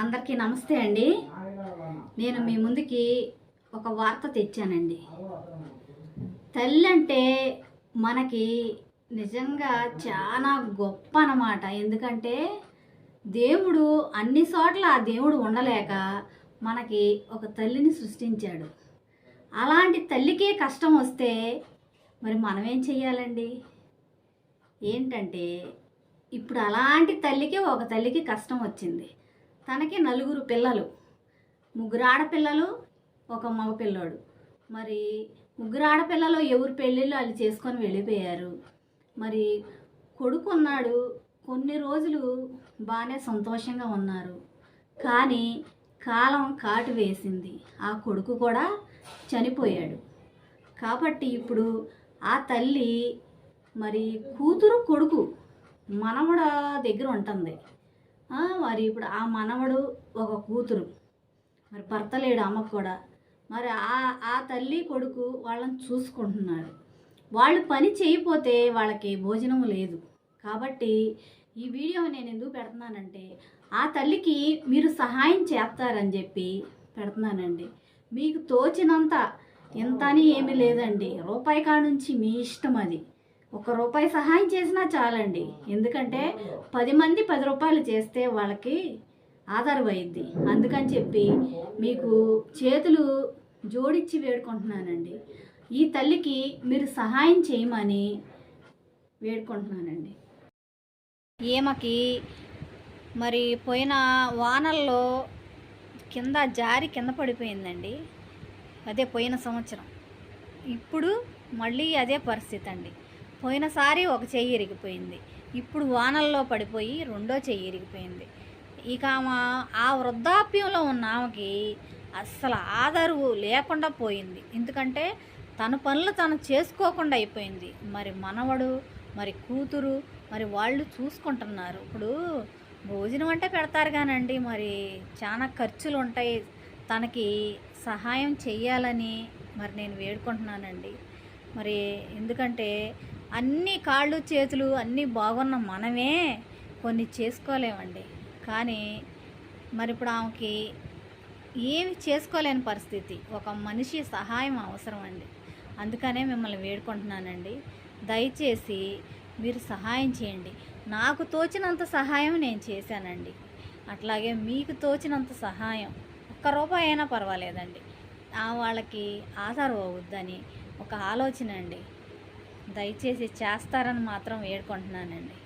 అందరికీ నమస్తే అండి. నేను మీ ముందుకి ఒక వార్త తెచ్చానండి. తల్లి అంటే మనకి నిజంగా చాలా గొప్ప అన్నమాట ఎందుకంటే దేవుడు అన్ని చోట్ల ఆ దేవుడు ఉండలేక మనకి ఒక తల్లిని సృష్టించాడు. అలాంటి తల్లికే కష్టం వస్తే మరి మనం ఏం చెయ్యాలండి? ఏంటంటే ఇప్పుడు అలాంటి తల్లికి ఒక తల్లికి కష్టం వచ్చింది. తనకి నలుగురు పిల్లలు. ముగ్గురు ఆడపిల్లలు ఒక మగ పిల్లోడు. మరి ముగ్గురు ఆడపిల్లలు ఎవరు పెళ్ళిళ్ళు వాళ్ళు చేసుకొని వెళ్ళిపోయారు. మరి కొడుకు ఉన్నాడు కొన్ని రోజులు బాగానే సంతోషంగా ఉన్నారు. కానీ కాలం కాటు వేసింది. ఆ కొడుకు కూడా చనిపోయాడు. కాబట్టి ఇప్పుడు ఆ తల్లి మరి కూతురు కొడుకు మనవడ దగ్గర ఉంటుంది. మరి ఇప్పుడు ఆ మనవడు ఒక కూతురు. మరి భర్త లేడు అమ్మకు కూడా. మరి ఆ ఆ తల్లి కొడుకు వాళ్ళని చూసుకుంటున్నాడు. వాళ్ళు పని చేయకపోతే వాళ్ళకి భోజనం లేదు. కాబట్టి ఈ వీడియో నేను ఎందుకు పెడుతున్నానంటే ఆ తల్లికి మీరు సహాయం చేస్తారని చెప్పి పెడుతున్నానండి. మీకు తోచినంత ఎంత అని ఏమీ లేదండి. రూపాయి కాడ నుంచి మీ ఇష్టం అది. ఒక రూపాయి సహాయం చేసినా చాలండి. ఎందుకంటే పది మంది పది రూపాయలు చేస్తే వాళ్ళకి ఆధారమైంది అందుకని చెప్పి మీకు చేతులు జోడించి వేడుకుంటున్నానండి. ఈ తల్లికి మీరు సహాయం చేయమని వేడుకుంటున్నానండి. ఈమెకి మరి పోయిన వానల్లో కింద జారి కింద పడిపోయిందండి. అదే పోయిన సంవత్సరం. ఇప్పుడు మళ్ళీ అదే పరిస్థితి అండి పోయినసారి ఒక చెయ్యి ఇరిగిపోయింది. ఇప్పుడు వానల్లో పడిపోయి రెండో చెయ్యి ఇరిగిపోయింది. ఇక ఆమె ఆ వృద్ధాప్యంలో ఉన్న ఆమెకి అస్సలు ఆధారు లేకుండా పోయింది. ఎందుకంటే తన పనులు తను చేసుకోకుండా అయిపోయింది. మరి మనవడు మరి కూతురు మరి వాళ్ళు చూసుకుంటున్నారు. ఇప్పుడు భోజనం అంటే పెడతారు కానండి. మరి చాలా ఖర్చులు ఉంటాయి తనకి సహాయం చెయ్యాలని మరి నేను వేడుకుంటున్నానండి. మరి ఎందుకంటే అన్ని కాళ్ళు చేతులు అన్నీ బాగున్న మనమే కొన్ని చేసుకోలేమండి. కానీ మరి ఇప్పుడు ఆమెకి ఏమి చేసుకోలేని పరిస్థితి. ఒక మనిషి సహాయం అవసరం అండి అందుకనే మిమ్మల్ని వేడుకుంటున్నానండి. దయచేసి మీరు సహాయం చేయండి. నాకు తోచినంత సహాయం నేను చేశానండి. అట్లాగే మీకు తోచినంత సహాయం ఒక్క రూపాయి అయినా పర్వాలేదండి. ఆ వాళ్ళకి ఆధారం అవుద్దని ఒక ఆలోచన అండి. దయచేసి చేస్తారని మాత్రం వేడుకుంటున్నానండి.